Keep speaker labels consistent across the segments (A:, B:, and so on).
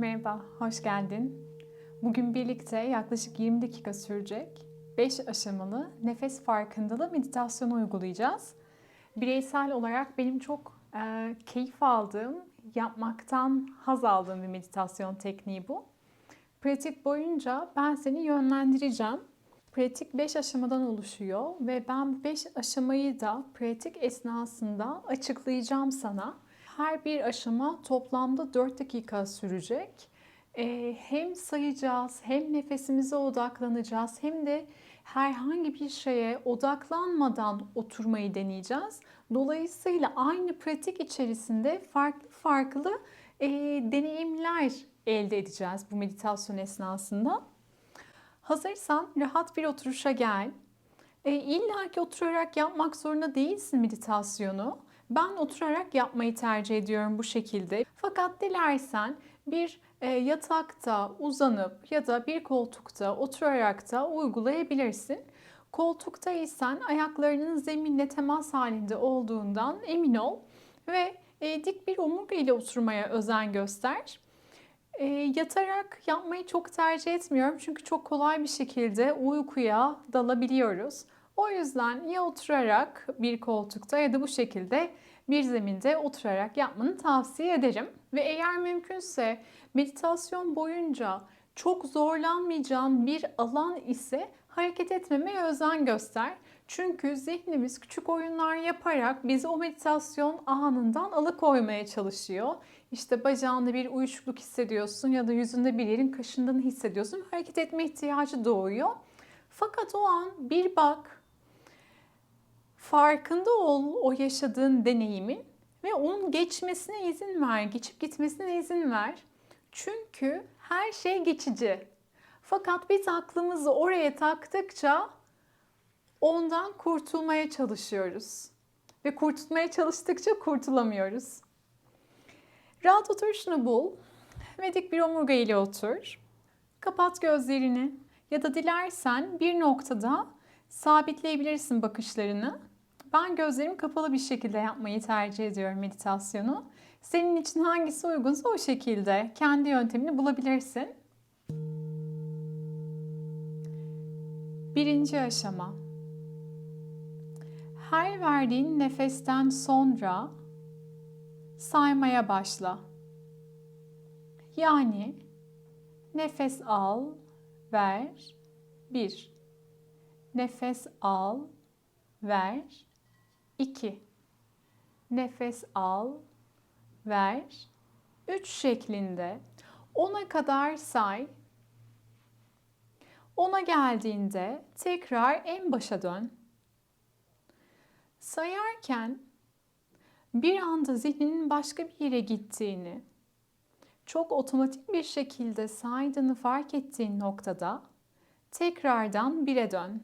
A: Merhaba, hoş geldin. Bugün birlikte yaklaşık 20 dakika sürecek 5 aşamalı nefes farkındalığı meditasyonu uygulayacağız. Bireysel olarak benim çok e, keyif aldığım, yapmaktan haz aldığım bir meditasyon tekniği bu. Pratik boyunca ben seni yönlendireceğim. Pratik 5 aşamadan oluşuyor ve ben bu 5 aşamayı da pratik esnasında açıklayacağım sana. Her bir aşama toplamda 4 dakika sürecek. Ee, hem sayacağız, hem nefesimize odaklanacağız, hem de herhangi bir şeye odaklanmadan oturmayı deneyeceğiz. Dolayısıyla aynı pratik içerisinde farklı farklı e, deneyimler elde edeceğiz bu meditasyon esnasında. Hazırsan rahat bir oturuşa gel. E, İlla ki oturarak yapmak zorunda değilsin meditasyonu. Ben oturarak yapmayı tercih ediyorum bu şekilde. Fakat dilersen bir e, yatakta uzanıp ya da bir koltukta oturarak da uygulayabilirsin. Koltukta isen ayaklarının zeminle temas halinde olduğundan emin ol ve e, dik bir omurga ile oturmaya özen göster. E, yatarak yapmayı çok tercih etmiyorum çünkü çok kolay bir şekilde uykuya dalabiliyoruz. O yüzden ya oturarak bir koltukta ya da bu şekilde bir zeminde oturarak yapmanı tavsiye ederim. Ve eğer mümkünse meditasyon boyunca çok zorlanmayacağın bir alan ise hareket etmemeye özen göster. Çünkü zihnimiz küçük oyunlar yaparak bizi o meditasyon anından alıkoymaya çalışıyor. İşte bacağında bir uyuşukluk hissediyorsun ya da yüzünde bir yerin kaşındığını hissediyorsun. Hareket etme ihtiyacı doğuyor. Fakat o an bir bak, farkında ol o yaşadığın deneyimin ve onun geçmesine izin ver, geçip gitmesine izin ver. Çünkü her şey geçici. Fakat biz aklımızı oraya taktıkça ondan kurtulmaya çalışıyoruz. Ve kurtulmaya çalıştıkça kurtulamıyoruz. Rahat oturuşunu bul ve dik bir omurga ile otur. Kapat gözlerini ya da dilersen bir noktada sabitleyebilirsin bakışlarını. Ben gözlerimi kapalı bir şekilde yapmayı tercih ediyorum meditasyonu. Senin için hangisi uygunsa o şekilde kendi yöntemini bulabilirsin. Birinci aşama. Her verdiğin nefesten sonra saymaya başla. Yani nefes al, ver, bir. Nefes al, ver, iki. Nefes al, ver, üç şeklinde ona kadar say. Ona geldiğinde tekrar en başa dön. Sayarken bir anda zihninin başka bir yere gittiğini, çok otomatik bir şekilde saydığını fark ettiğin noktada tekrardan bire dön.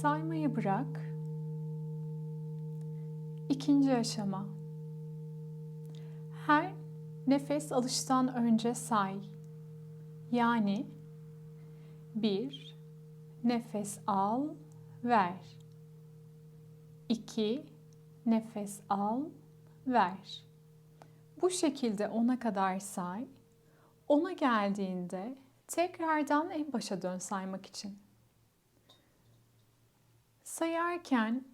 A: Saymayı bırak. İkinci aşama. Her nefes alıştan önce say. Yani bir nefes al, ver. 2 nefes al, ver. Bu şekilde ona kadar say. Ona geldiğinde tekrardan en başa dön saymak için. Sayarken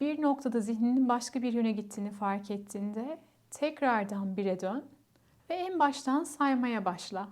A: bir noktada zihninin başka bir yöne gittiğini fark ettiğinde tekrardan bire dön ve en baştan saymaya başla.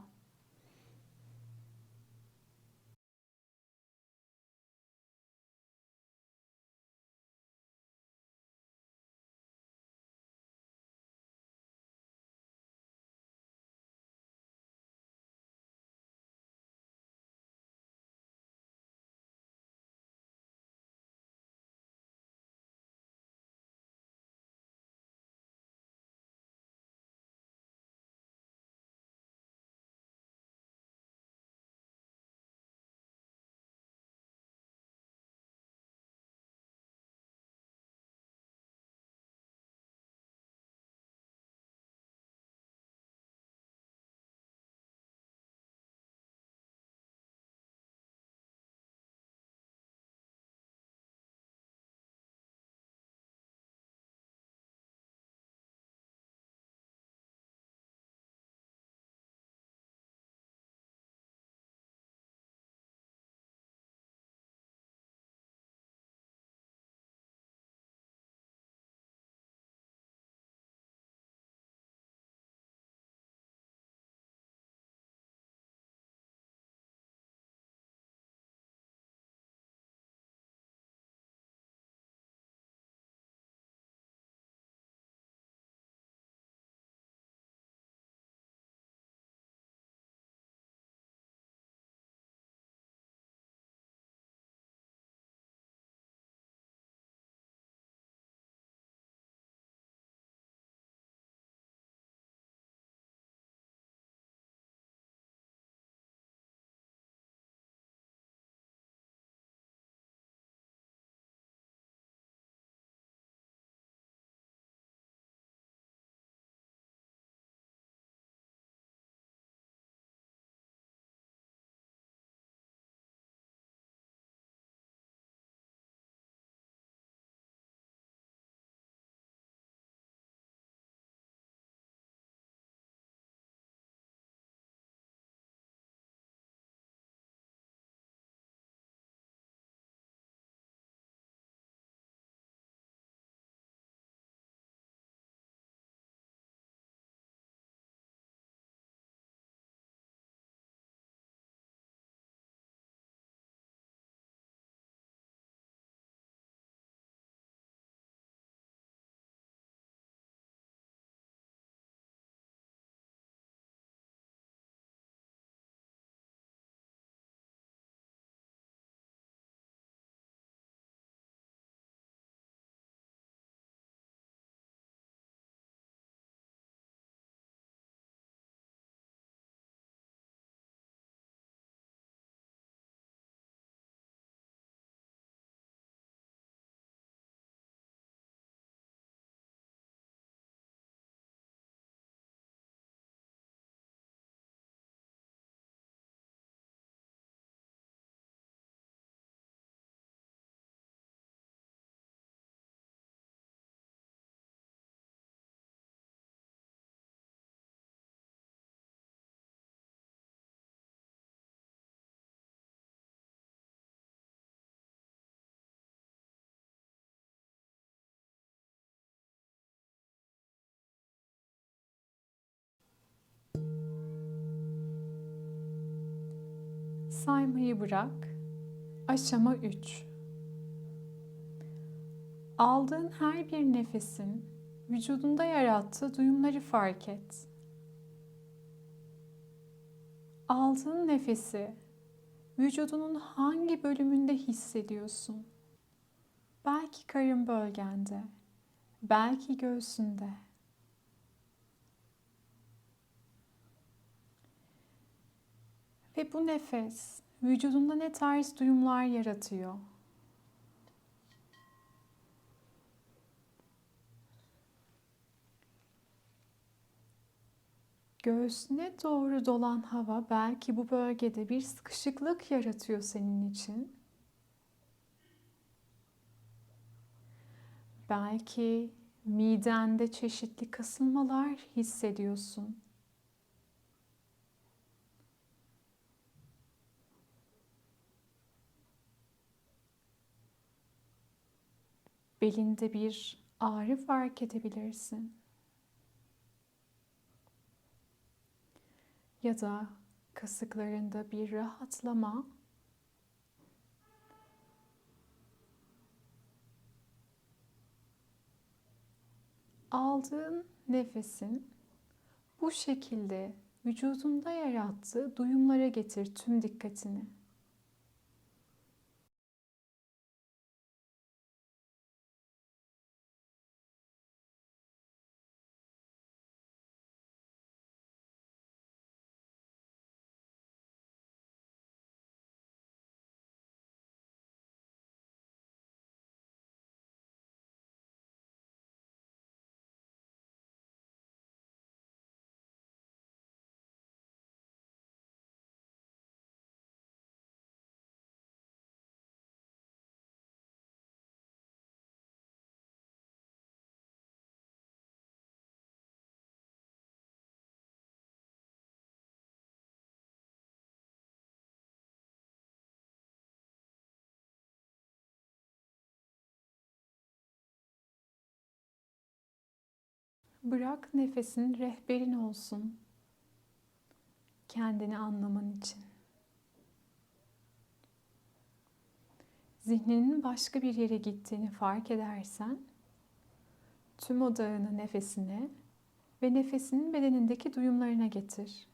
A: Saymayı bırak. Aşama 3. Aldığın her bir nefesin vücudunda yarattığı duyumları fark et. Aldığın nefesi vücudunun hangi bölümünde hissediyorsun? Belki karın bölgende, belki göğsünde. Ve bu nefes vücudunda ne tarz duyumlar yaratıyor? Göğsüne doğru dolan hava belki bu bölgede bir sıkışıklık yaratıyor senin için. Belki midende çeşitli kasılmalar hissediyorsun. Belinde bir ağrı fark edebilirsin. Ya da kasıklarında bir rahatlama aldığın nefesin bu şekilde vücudunda yarattığı duyumlara getir tüm dikkatini. Bırak nefesin rehberin olsun. Kendini anlaman için. Zihninin başka bir yere gittiğini fark edersen tüm odağını nefesine ve nefesinin bedenindeki duyumlarına getir.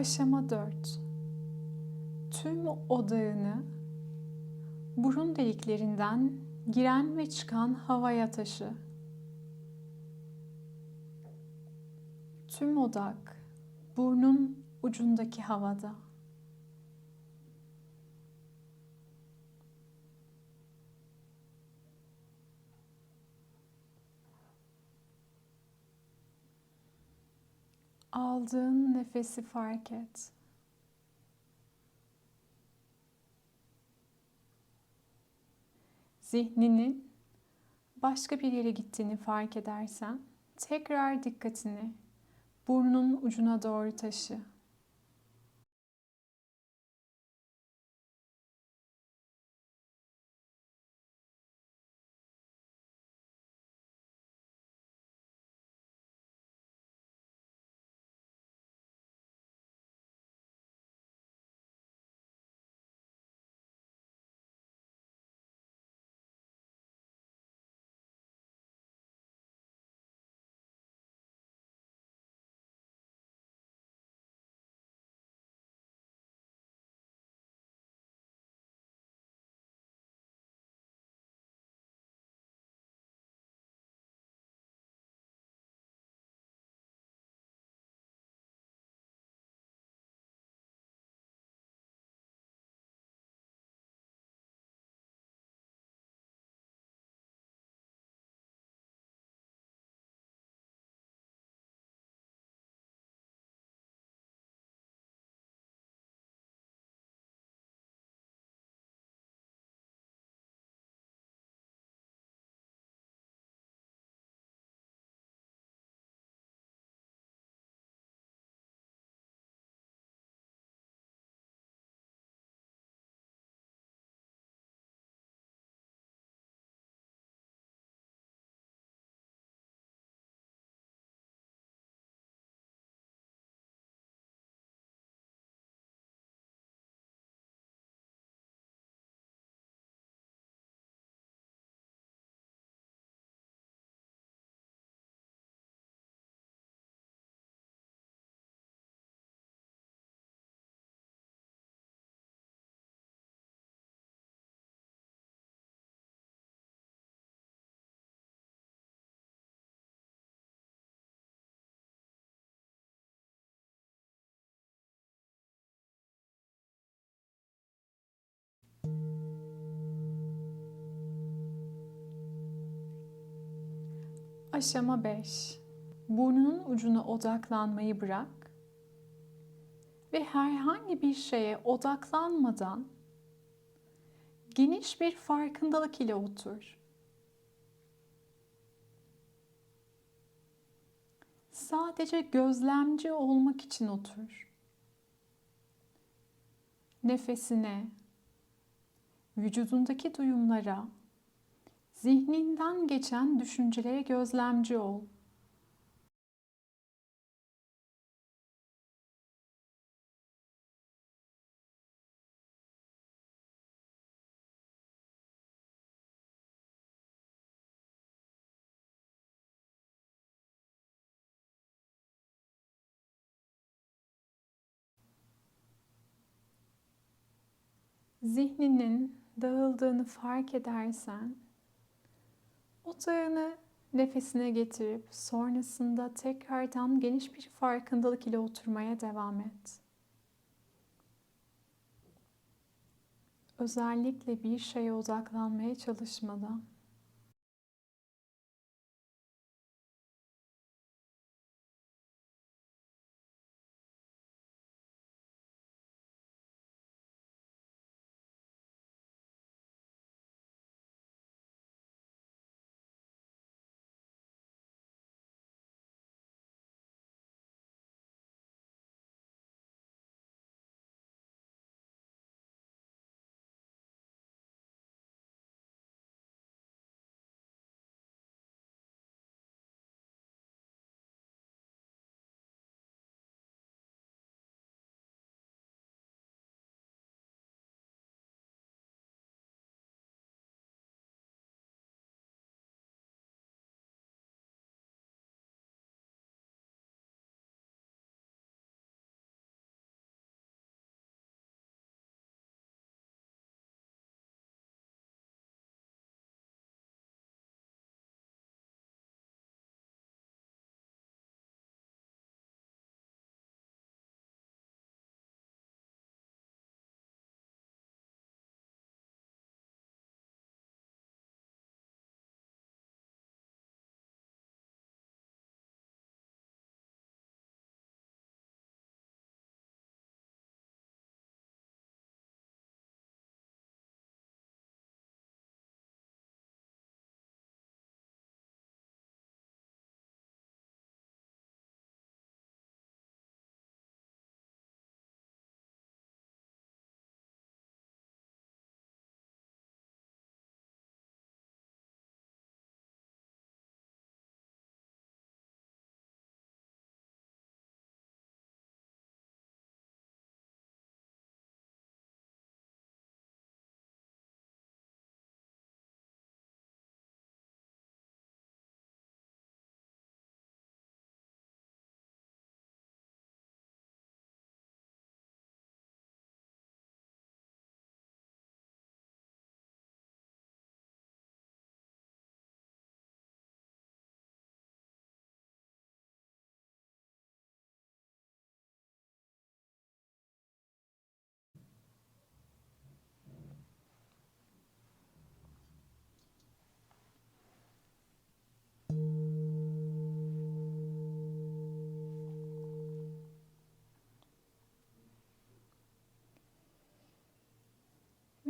A: Aşama 4. Tüm odağını burun deliklerinden giren ve çıkan havaya taşı. Tüm odak burnun ucundaki havada. Aldığın nefesi fark et. Zihninin başka bir yere gittiğini fark edersen tekrar dikkatini burnun ucuna doğru taşı. Aşama 5. Burnunun ucuna odaklanmayı bırak ve herhangi bir şeye odaklanmadan geniş bir farkındalık ile otur. Sadece gözlemci olmak için otur. Nefesine, vücudundaki duyumlara, zihninden geçen düşüncelere gözlemci ol. Zihninin dağıldığını fark edersen otağını nefesine getirip sonrasında tekrardan geniş bir farkındalık ile oturmaya devam et. Özellikle bir şeye odaklanmaya çalışmadan.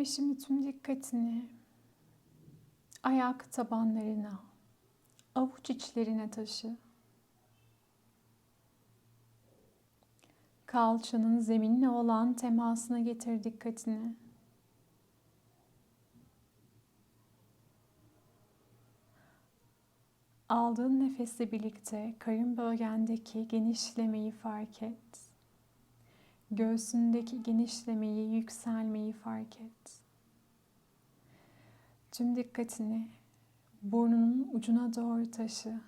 A: Ve şimdi tüm dikkatini ayak tabanlarına, avuç içlerine taşı. Kalçanın zeminle olan temasına getir dikkatini. Aldığın nefesle birlikte karın bölgendeki genişlemeyi fark et. Göğsündeki genişlemeyi, yükselmeyi fark et. Tüm dikkatini burnunun ucuna doğru taşı.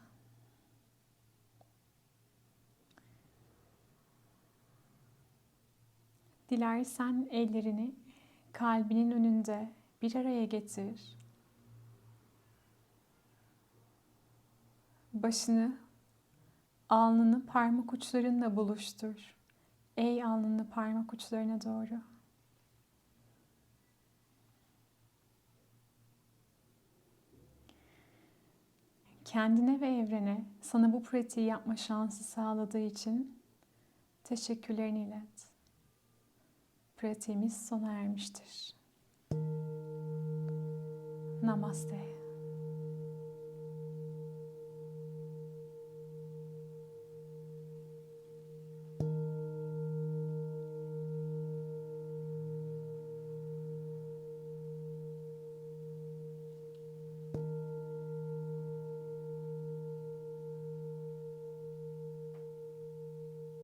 A: Dilersen ellerini kalbinin önünde bir araya getir. Başını alnını parmak uçlarınla buluştur. Ey alnını parmak uçlarına doğru. kendine ve evrene sana bu pratiği yapma şansı sağladığı için teşekkürlerini ilet. Pratiğimiz sona ermiştir. Namaste.